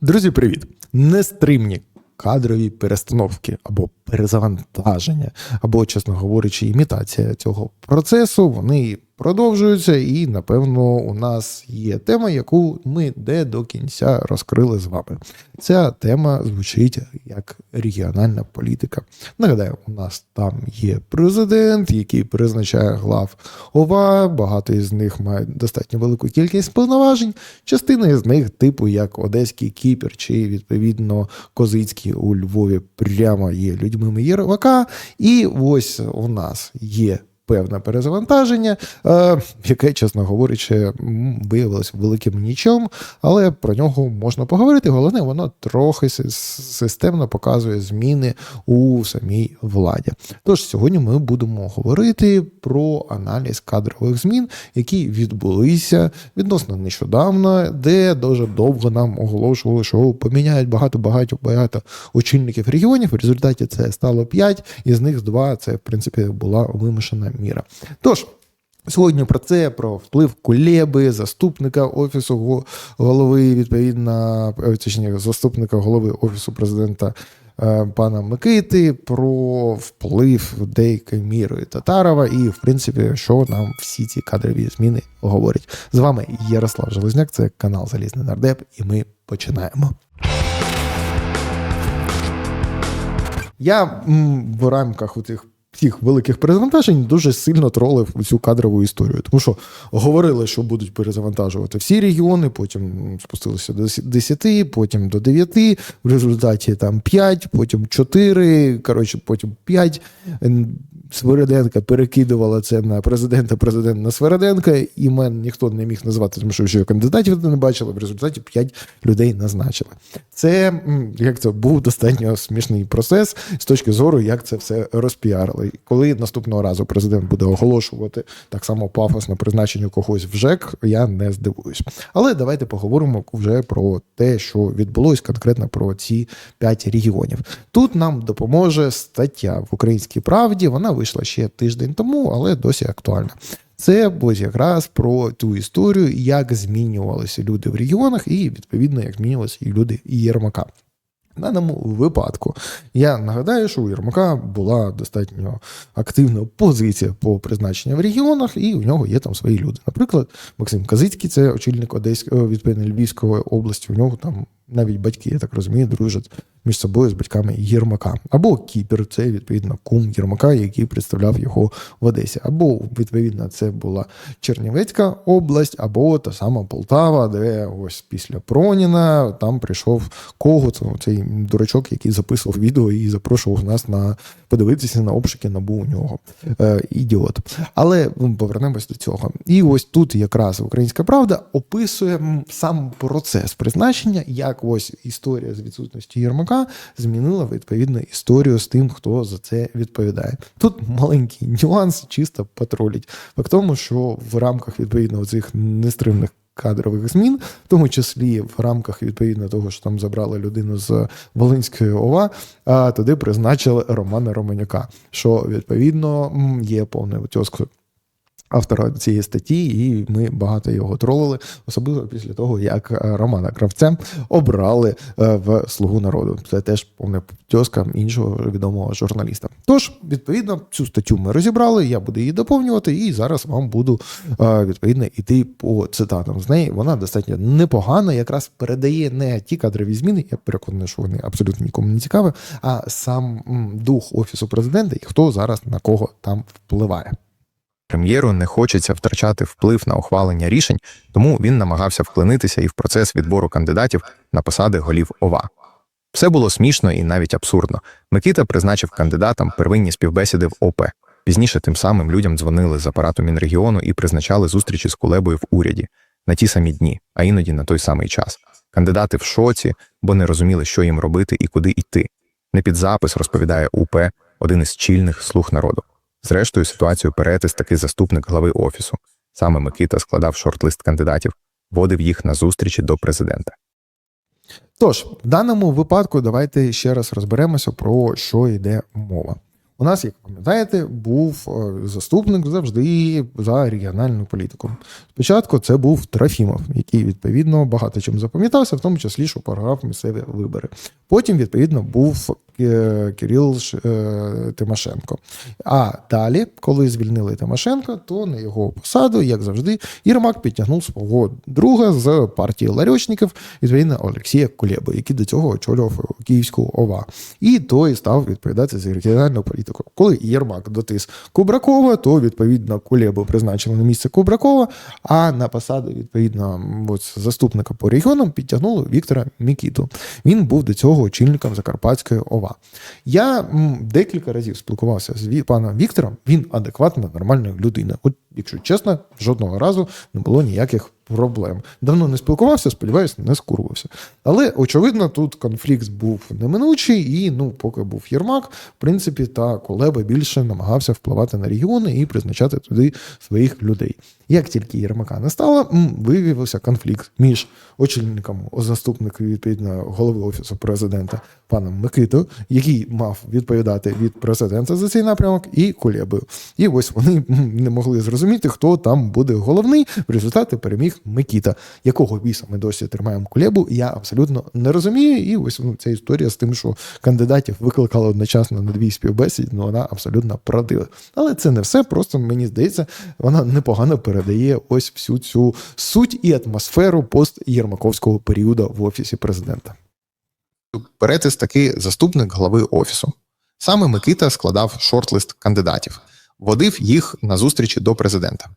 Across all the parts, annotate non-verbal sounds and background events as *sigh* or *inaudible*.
Друзі, привіт! Нестримні кадрові перестановки або перезавантаження, або, чесно говорячи, імітація цього процесу. Вони продовжуються, і напевно у нас є тема, яку ми де до кінця розкрили з вами. Ця тема звучить як регіональна політика. Нагадаю, у нас там є президент, який призначає глав ОВА. Багато із них мають достатньо велику кількість повноважень. Частина з них, типу як Одеський Кіпер чи відповідно Козицький у Львові, прямо є людьми Єрмака. І ось у нас є. Певне перезавантаження, е, яке, чесно говорячи, м, виявилося великим нічом, але про нього можна поговорити. Головне, воно трохи системно показує зміни у самій владі. Тож сьогодні ми будемо говорити про аналіз кадрових змін, які відбулися відносно нещодавно, де дуже довго нам оголошували, що поміняють багато багато багато очільників регіонів. В результаті це стало 5, із них два це в принципі була вимушена міра. Тож. Сьогодні про це, про вплив Кулеби, заступника офісу голови, відповідно, е, точніше, заступника голови офісу президента е, пана Микити, про вплив деякої мірою Татарова, і в принципі, що нам всі ці кадрові зміни говорять. З вами Ярослав Железняк, це канал Залізний Нардеп, і ми починаємо. Я в рамках у цих всіх великих перезавантажень дуже сильно тролив цю кадрову історію. Тому що говорили, що будуть перезавантажувати всі регіони, потім спустилися до 10, потім до 9, в результаті там 5, потім 4, коротше, потім 5. Свереденка перекидувала це на президента, президент на Свереденка. Імен ніхто не міг назвати, тому що вже кандидатів не бачили. В результаті 5 людей назначили. Це як це був достатньо смішний процес з точки зору, як це все розпіарили. Коли наступного разу президент буде оголошувати так само пафосно призначення когось в ЖЕК, я не здивуюсь. Але давайте поговоримо вже про те, що відбулось конкретно про ці 5 регіонів. Тут нам допоможе стаття в Українській правді. Вона вийшла ще тиждень тому, але досі актуальна. Це ось якраз про ту історію, як змінювалися люди в регіонах, і відповідно як змінювалися і люди Єрмака. В даному випадку я нагадаю, що у Єрмака була достатньо активна позиція по призначенню в регіонах, і у нього є там свої люди. Наприклад, Максим Казицький, це очільник Одеської відповідно Львівської області. У нього там навіть батьки, я так розумію, дружать між собою з батьками Єрмака. Або Кіпер, це відповідно кум Єрмака, який представляв його в Одесі. Або відповідно це була Чернівецька область, або та сама Полтава, де ось після Проніна там прийшов Когут, цей дурачок, який записував відео і запрошував нас на подивитися на обшуки набу у нього. Е, ідіот. Але ну, повернемось до цього. І ось тут якраз Українська правда описує сам процес призначення, як ось історія з відсутності Єрмака змінила відповідно історію з тим, хто за це відповідає. Тут маленький нюанс, чисто патрулять. Факт тому, що в рамках відповідно цих нестримних кадрових змін, в тому числі в рамках відповідно того, що там забрали людину з Волинської ОВА, туди призначили Романа Романюка, що відповідно є повною утьоскою автора цієї статті, і ми багато його тролили, особливо після того, як е, Романа Кравця обрали е, в Слугу народу. Це теж повна тьоска іншого відомого журналіста. Тож, відповідно, цю статтю ми розібрали. Я буду її доповнювати, і зараз вам буду е, відповідно іти по цитатам з неї. Вона достатньо непогана, якраз передає не ті кадрові зміни. Я переконаний, що вони абсолютно нікому не цікаві, а сам дух офісу президента і хто зараз на кого там впливає. Прем'єру не хочеться втрачати вплив на ухвалення рішень, тому він намагався вклинитися і в процес відбору кандидатів на посади голів ОВА. Все було смішно і навіть абсурдно. Микита призначив кандидатам первинні співбесіди в ОП. Пізніше тим самим людям дзвонили з апарату Мінрегіону і призначали зустрічі з Кулебою в уряді на ті самі дні, а іноді на той самий час. Кандидати в шоці, бо не розуміли, що їм робити і куди йти. Не під запис розповідає УП, один із чільних слуг народу. Зрештою, ситуацію перетис таки заступник глави офісу. Саме Микита складав шорт-лист кандидатів, водив їх на зустрічі до президента. Тож, в даному випадку давайте ще раз розберемося, про що йде мова. У нас, як пам'ятаєте, був е, заступник завжди за регіональну політику. Спочатку це був Трофімов, який відповідно багато чим запам'ятався, в тому числі, що програв місцеві вибори. Потім, відповідно, був Кирил Ш- е, Тимошенко. А далі, коли звільнили Тимошенко, то на його посаду, як завжди, Єрмак підтягнув свого друга з партії ларьочників, відповідно Олексія Кулєбу, який до цього очолював Київську ОВА. І той став відповідати за регіональну політику. Коли Єрмак дотис Кубракова, то відповідно Кулєбу призначили на місце Кубракова, а на посаду відповідно от, заступника по регіонам підтягнули Віктора Мікіту. Він був до цього очільником Закарпатської ОВА. Я декілька разів спілкувався з паном Віктором. Він адекватна, нормальна людина. От, якщо чесно, жодного разу не було ніяких проблем. Давно не спілкувався, сподіваюся, не скурвався. Але очевидно, тут конфлікт був неминучий, і ну, поки був Єрмак, в принципі, та Колеба більше намагався впливати на регіони і призначати туди своїх людей. Як тільки Єрмака не стало, виявився конфлікт між очільником, заступником відповідно голови офісу президента паном Микитою, який мав відповідати від президента за цей напрямок, і Кулєбою. І ось вони не могли зрозуміти, хто там буде головний. В результаті переміг Микіта. Якого біса ми досі тримаємо Кулєбу, я абсолютно не розумію. І ось ну, ця історія з тим, що кандидатів викликали одночасно на дві співбесіди, ну вона абсолютно правдива. Але це не все. Просто мені здається, вона непогано передає ось всю цю суть і атмосферу пост-єрмаковського періоду в офісі президента. Перетис таки заступник глави офісу. Саме Микита складав шортлист кандидатів, водив їх на зустрічі до президента.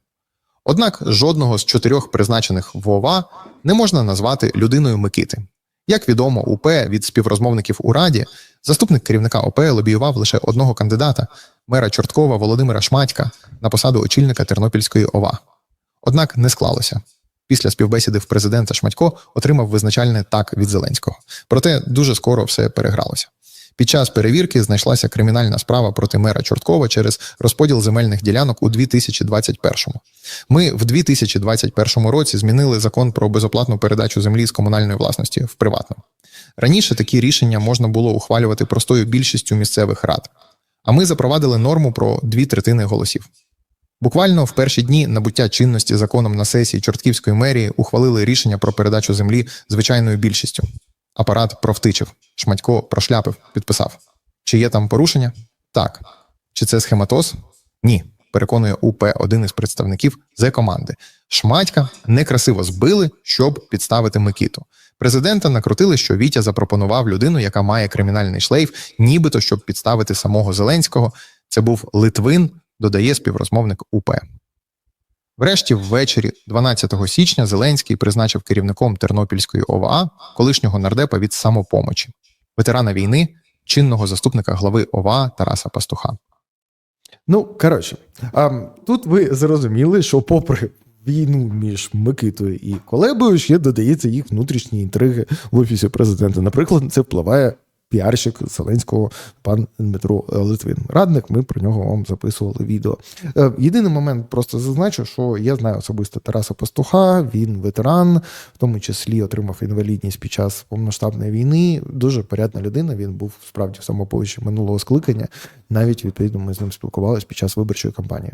Однак жодного з чотирьох призначених в ОВА не можна назвати людиною Микити. Як відомо, УП від співрозмовників у Раді, заступник керівника ОП лобіював лише одного кандидата мера Чорткова Володимира Шматька на посаду очільника Тернопільської ОВА. Однак не склалося. Після співбесіди в президента Шматько отримав визначальне так від Зеленського. Проте дуже скоро все перегралося. Під час перевірки знайшлася кримінальна справа проти мера Чорткова через розподіл земельних ділянок у 2021-му. Ми в 2021 році змінили закон про безоплатну передачу землі з комунальної власності в приватну. Раніше такі рішення можна було ухвалювати простою більшістю місцевих рад. А ми запровадили норму про дві третини голосів. Буквально в перші дні набуття чинності законом на сесії Чортківської мерії ухвалили рішення про передачу землі звичайною більшістю. Апарат провтичив, Шматько прошляпив, підписав. Чи є там порушення? Так. Чи це схематоз? Ні. Переконує УП один із представників з команди. Шматька некрасиво збили, щоб підставити Микіту. Президента накрутили, що Вітя запропонував людину, яка має кримінальний шлейф, нібито щоб підставити самого Зеленського. Це був Литвин, додає співрозмовник УП. Врешті, ввечері 12 січня, Зеленський призначив керівником Тернопільської ОВА колишнього нардепа від самопомочі, ветерана війни, чинного заступника глави ОВА Тараса Пастуха. Ну, коротше, а, тут ви зрозуміли, що попри війну між Микитою і Колебою ще додається їх внутрішні інтриги в офісі президента. Наприклад, це впливає піарщик Зеленського пан Дмитро Литвин. Радник, ми про нього вам записували відео. Е, Єдиний момент просто зазначу, що я знаю особисто Тараса Пастуха, він ветеран, в тому числі отримав інвалідність під час повноштабної війни. Дуже порядна людина. Він був справді в самоповищі минулого скликання. Навіть відповідно ми з ним спілкувалися під час виборчої кампанії.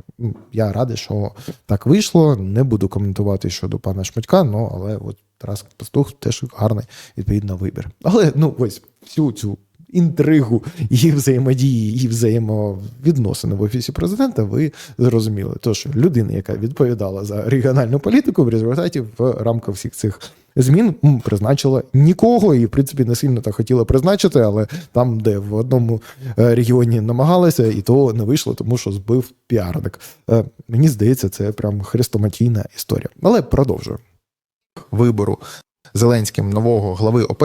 Я радий, що так вийшло. Не буду коментувати щодо пана Шматька, ну але от Тарас Пастух теж гарний відповідно вибір. Але ну ось всю цю інтригу і взаємодії, і взаємовідносини в офісі президента, ви зрозуміли. Тож людина, яка відповідала за регіональну політику, в результаті в рамках всіх цих змін призначила нікого, і в принципі не сильно так хотіла призначити, але там, де в одному е, регіоні намагалася, і то не вийшло, тому що збив піарник. Е, Мені здається, це прям хрестоматійна історія. Але продовжую. Вибору Зеленським нового глави ОП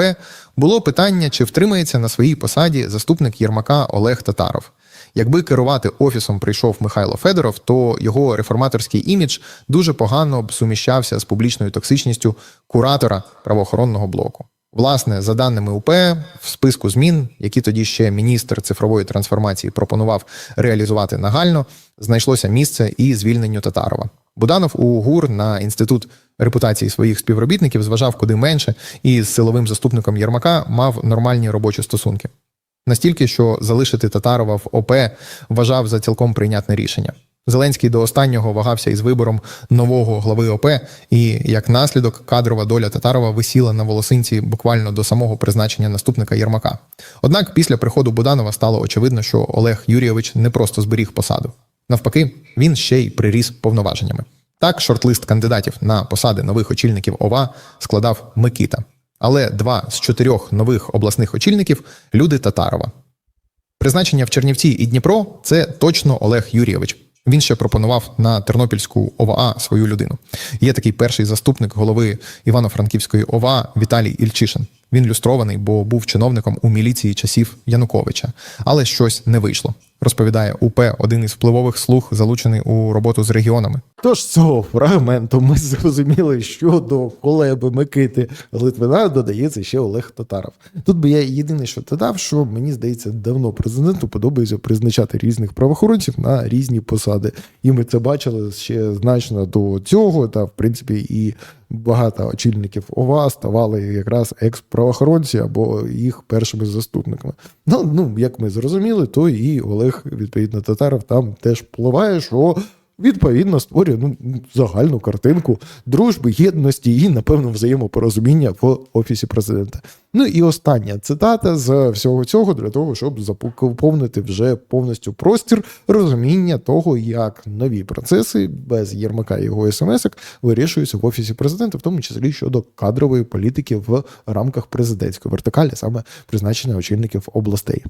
було питання, чи втримається на своїй посаді заступник Єрмака Олег Татаров. Якби керувати офісом прийшов Михайло Федоров, то його реформаторський імідж дуже погано б суміщався з публічною токсичністю куратора правоохоронного блоку. Власне, за даними УП, в списку змін, які тоді ще міністр цифрової трансформації пропонував реалізувати нагально, знайшлося місце і звільненню Татарова. Буданов у ГУР на інститут репутації своїх співробітників зважав куди менше і з силовим заступником Єрмака мав нормальні робочі стосунки. Настільки, що залишити Татарова в ОП вважав за цілком прийнятне рішення. Зеленський до останнього вагався із вибором нового глави ОП, і як наслідок кадрова доля Татарова висіла на волосинці буквально до самого призначення наступника Єрмака. Однак після приходу Буданова стало очевидно, що Олег Юрійович не просто зберіг посаду. Навпаки, він ще й приріс повноваженнями. Так, шортлист кандидатів на посади нових очільників ОВА складав Микита. Але два з чотирьох нових обласних очільників люди Татарова. Призначення в Чернівці і Дніпро це точно Олег Юрійович. Він ще пропонував на Тернопільську ОВА свою людину. Є такий перший заступник голови Івано-Франківської ОВА Віталій Ільчишин. Він люстрований, бо був чиновником у міліції часів Януковича, але щось не вийшло. Розповідає УП, один із впливових слуг, залучений у роботу з регіонами. Тож з цього фрагменту ми зрозуміли, що до колеби Микити Литвина додається ще Олег Татаров. Тут би я єдине, що додав, що мені здається, давно президенту подобається призначати різних правоохоронців на різні посади. І ми це бачили ще значно до цього. Та в принципі і багато очільників ОВА ставали якраз екс-правоохоронці або їх першими заступниками. Ну, ну як ми зрозуміли, то і Олег, відповідно, Татаров там теж впливає, що відповідно створює ну, загальну картинку дружби, єдності і, напевно, взаємопорозуміння в офісі президента. Ну і остання цитата з всього цього для того, щоб заповнити вже повністю простір розуміння того, як нові процеси без Єрмака і його смс вирішуються в офісі президента, в тому числі щодо кадрової політики в рамках президентської вертикалі, саме призначення очільників областей.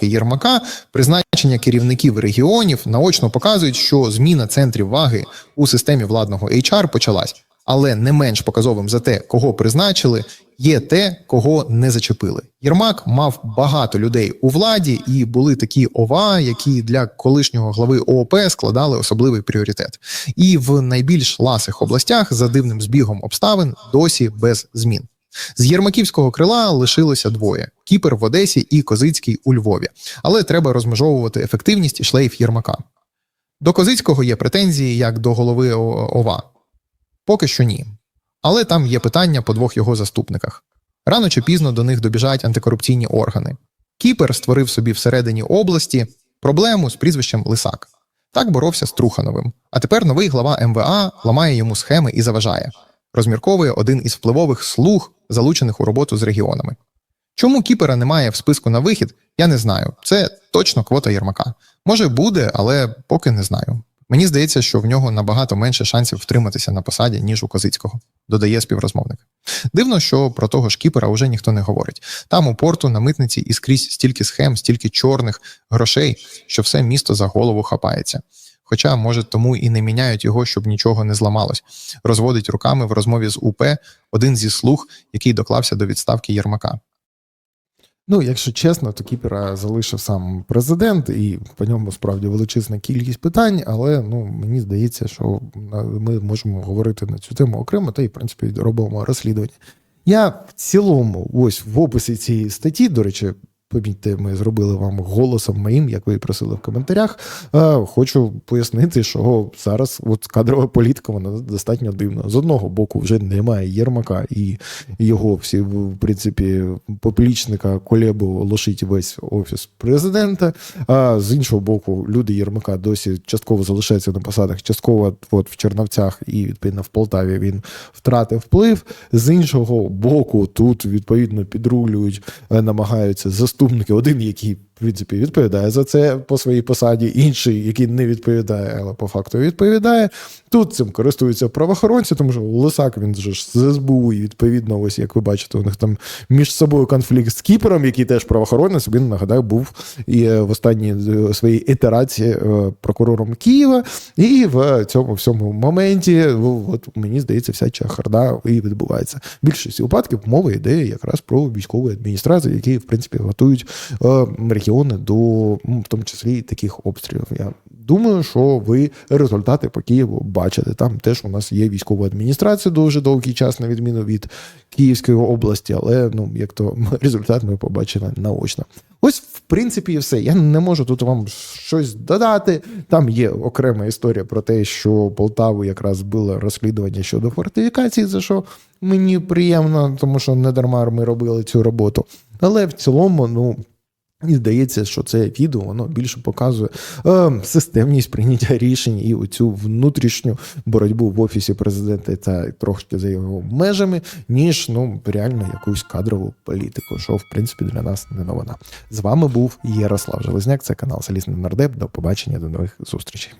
Єрмака, призначення керівників регіонів наочно показують, що зміна центрів ваги у системі владного HR почалась. Але не менш показовим за те, кого призначили, є те, кого не зачепили. Єрмак мав багато людей у владі, і були такі ОВА, які для колишнього глави ООП складали особливий пріоритет. І в найбільш ласих областях за дивним збігом обставин досі без змін. З Єрмаківського крила лишилося двоє: Кіпер в Одесі і Козицький у Львові. Але треба розмежовувати ефективність шлейф Єрмака. До Козицького є претензії як до голови ОВА. Поки що ні. Але там є питання по двох його заступниках. Рано чи пізно до них добіжать антикорупційні органи. Кіпер створив собі всередині області проблему з прізвищем Лисак. Так боровся з Трухановим. А тепер новий глава МВА ламає йому схеми і заважає. Розмірковує один із впливових слуг, залучених у роботу з регіонами. Чому Кіпера немає в списку на вихід, я не знаю. Це точно квота Єрмака. Може буде, але поки не знаю. Мені здається, що в нього набагато менше шансів втриматися на посаді, ніж у Козицького, додає співрозмовник. Дивно, що про того ж Кіпера вже ніхто не говорить. Там у порту на митниці і скрізь стільки схем, стільки чорних грошей, що все місто за голову хапається. Хоча, може, тому і не міняють його, щоб нічого не зламалось. Розводить руками в розмові з УП один зі слуг, який доклався до відставки Єрмака. Ну, якщо чесно, то Кіпера залишив сам президент, і по ньому справді величезна кількість питань, але ну мені здається, що ми можемо говорити на цю тему окремо, та й в принципі робимо розслідування. Я в цілому, ось в описі цієї статті, до речі, помітьте, ми зробили вам голосом моїм, як ви просили в коментарях. Е, Хочу пояснити, що зараз от кадрова політика вона достатньо дивна. З одного боку, вже немає Єрмака і його всі, в принципі, поплічника Колебу лошить весь офіс президента. А з іншого боку, люди Єрмака досі частково залишаються на посадах, частково от в Черновцях і відповідно в Полтаві він втратив вплив. З іншого боку, тут відповідно підрулюють, е, намагаються заступники. Один, який принципі відповідає за це по своїй посаді, інший, який не відповідає, але по факту відповідає. Тут цим користуються правоохоронці, тому що Лисак він же ж з СБУ, і відповідно, ось як ви бачите, у них там між собою конфлікт з Кіпером, який теж правоохоронець. Він нагадаю був і е, в останній е, своїй ітерації е, прокурором Києва. І в цьому всьому моменті, от мені здається, вся чахарда і відбувається. В більшості випадків мова йде якраз про військову адміністрацію, які в принципі готують е, регіони до ну, в тому числі таких обстрілів. Я думаю, що ви результати по Києву бачите. Там теж у нас є військова адміністрація дуже довгий час, на відміну від Київської області, але ну як то *laughs* результат ми побачили наочно. Ось, в принципі, і все. Я не можу тут вам щось додати. Там є окрема історія про те, що Полтаву якраз було розслідування щодо фортифікації, за що мені приємно, тому що не дарма ми робили цю роботу. Але в цілому, ну І здається, що це відео воно більше показує е, системність прийняття рішень і оцю внутрішню боротьбу в офісі президента та трошки за його межами, ніж ну реально якусь кадрову політику, що в принципі для нас не новина. З вами був Ярослав Железняк. Це канал Салізний Нардеп. До побачення, до нових зустрічей.